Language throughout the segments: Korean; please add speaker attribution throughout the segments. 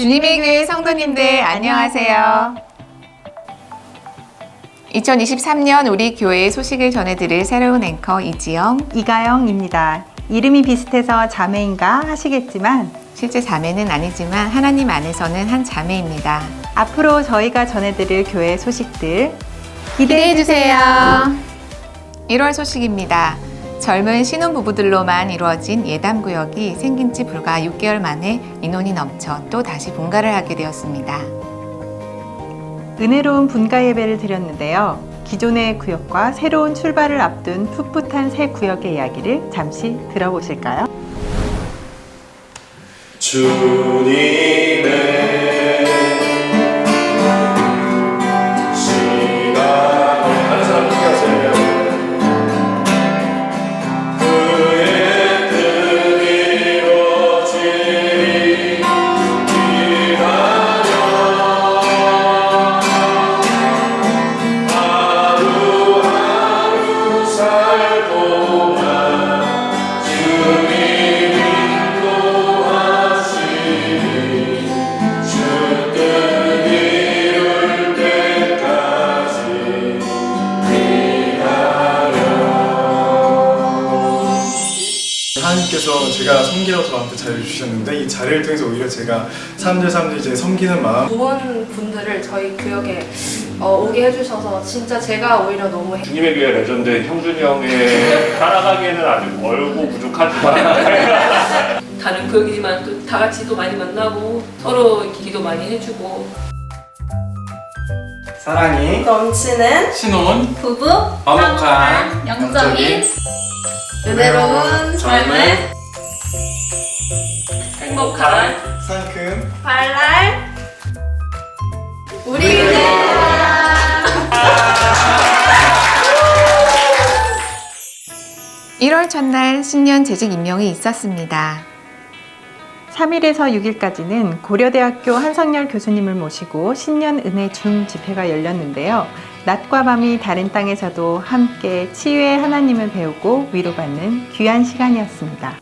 Speaker 1: 주님의 교회 성도님들 안녕하세요. 2023년 우리 교회의 소식을 전해드릴 새로운 앵커 이지영.
Speaker 2: 이가영입니다. 이름이 비슷해서 자매인가 하시겠지만
Speaker 1: 실제 자매는 아니지만 하나님 안에서는 한 자매입니다.
Speaker 2: 앞으로 저희가 전해드릴 교회 소식들
Speaker 1: 기대해 주세요. 1월 소식입니다. 젊은 신혼부부들로만 이루어진 예담구역이 생긴 지 불과 6개월 만에 인원이 넘쳐 또 다시 분가를 하게 되었습니다.
Speaker 2: 은혜로운 분가 예배를 드렸는데요. 기존의 구역과 새로운 출발을 앞둔 풋풋한 새 구역의 이야기를 잠시 들어보실까요?
Speaker 3: 주님
Speaker 4: 하나님께서 제가 섬기라고 저한테 자리를 주셨는데 이 자리를 통해서 오히려 제가 사람들 사람들 이제 섬기는 마음.
Speaker 5: 좋은 분들을 저희 구역에 어, 오게 해주셔서 진짜 제가 오히려 너무 행-
Speaker 6: 주님의 교회 레전드 형준이 형의 따라가기에는 아주 멀고 부족하지만.
Speaker 7: 다른 구역이지만 또 다 같이 또 많이 만나고 서로 이렇게 기도 많이 해주고.
Speaker 8: 사랑이
Speaker 9: 넘치는
Speaker 8: 신혼
Speaker 9: 부부
Speaker 8: 화목한
Speaker 9: 영적인
Speaker 5: 은혜로운
Speaker 8: 삶을
Speaker 7: 행복한
Speaker 4: 상큼
Speaker 9: 발랄
Speaker 5: 우리 교회
Speaker 1: 1월 첫날 신년 재직 임명이 있었습니다.
Speaker 2: 3일에서 6일까지는 고려대학교 한성열 교수님을 모시고 신년 은혜 중 집회가 열렸는데요. 낮과 밤이 다른 땅에서도 함께 치유의 하나님을 배우고 위로받는 귀한 시간이었습니다.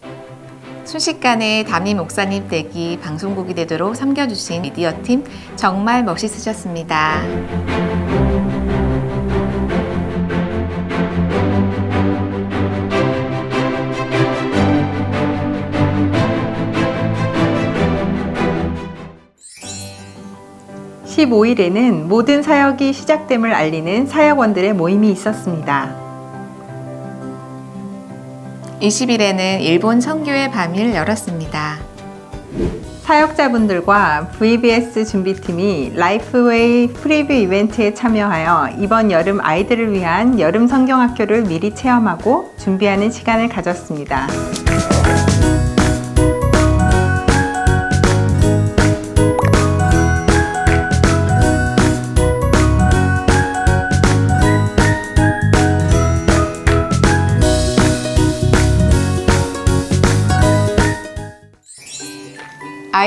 Speaker 1: 순식간에 담임 목사님 댁이 방송국이 되도록 섬겨주신 미디어팀 정말 멋있으셨습니다.
Speaker 2: 15일에는 모든 사역이 시작됨을 알리는 사역원들의 모임이 있었습니다.
Speaker 1: 20일에는 일본 선교의 밤을 열었습니다.
Speaker 2: 사역자분들과 VBS 준비팀이 라이프웨이 프리뷰 이벤트에 참여하여 이번 여름 아이들을 위한 여름 성경학교를 미리 체험하고 준비하는 시간을 가졌습니다.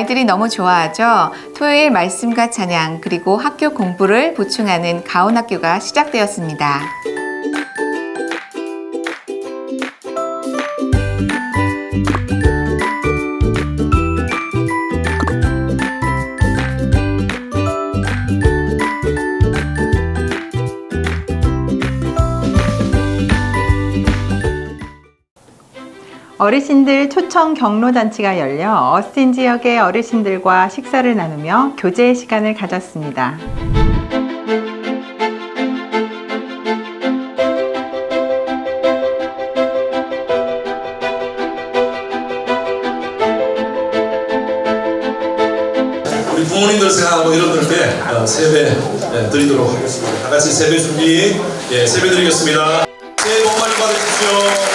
Speaker 1: 아이들이 너무 좋아하죠. 토요일 말씀과 찬양 그리고 학교 공부를 보충하는 가온 학교가 시작되었습니다.
Speaker 2: 어르신들 초청 경로 잔치가 열려 어스틴 지역의 어르신들과 식사를 나누며 교제 시간을 가졌습니다.
Speaker 3: 우리 부모님들 생각하고 이런들 때 어, 세배 예, 드리도록 하겠습니다. 다 같이 세배 준비 예, 세배 드리겠습니다. 새해 복 많이 받으십시오.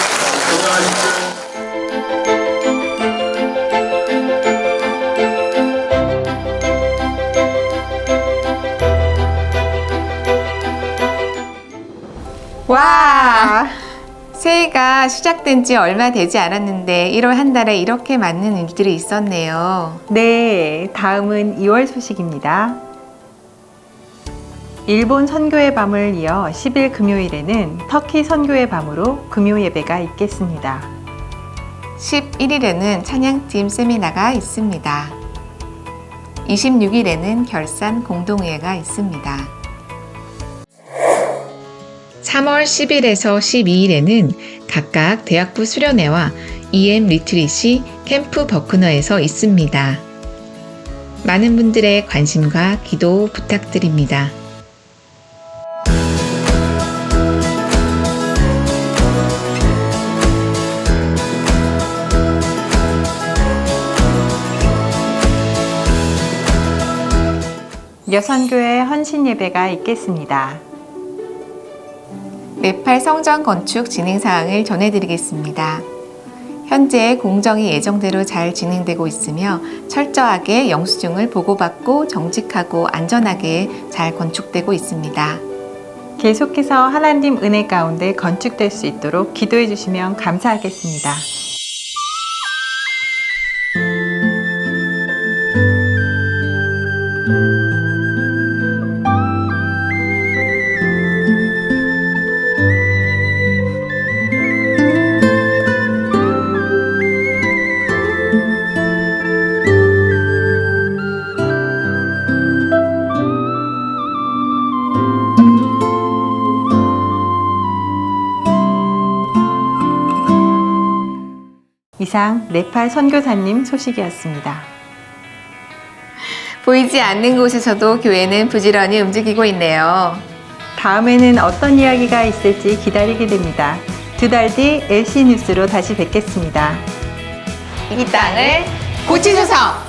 Speaker 1: 새해가 시작된 지 얼마 되지 않았는데 1월 한 달에 이렇게 많은 일들이 있었네요.
Speaker 2: 네, 다음은 2월 소식입니다. 일본 선교의 밤을 이어 10일 금요일에는 터키 선교의 밤으로 금요 예배가 있겠습니다.
Speaker 1: 11일에는 찬양팀 세미나가 있습니다. 26일에는 결산 공동회의가 있습니다. 3월 10일에서 12일에는 각각 대학부 수련회와 EM 리트릿이 캠프 버크너에서 있습니다. 많은 분들의 관심과 기도 부탁드립니다.
Speaker 2: 여선교회 헌신 예배가 있겠습니다.
Speaker 1: 네팔 성전 건축 진행 사항을 전해드리겠습니다. 현재 공정이 예정대로 잘 진행되고 있으며 철저하게 영수증을 보고받고 정직하고 안전하게 잘 건축되고 있습니다.
Speaker 2: 계속해서 하나님 은혜 가운데 건축될 수 있도록 기도해 주시면 감사하겠습니다. 이상 네팔 선교사님 소식이었습니다.
Speaker 1: 보이지 않는 곳에서도 교회는 부지런히 움직이고 있네요.
Speaker 2: 다음에는 어떤 이야기가 있을지 기다리게 됩니다. 두 달 뒤 LC 뉴스로 다시 뵙겠습니다.
Speaker 1: 이 땅을 고치소서!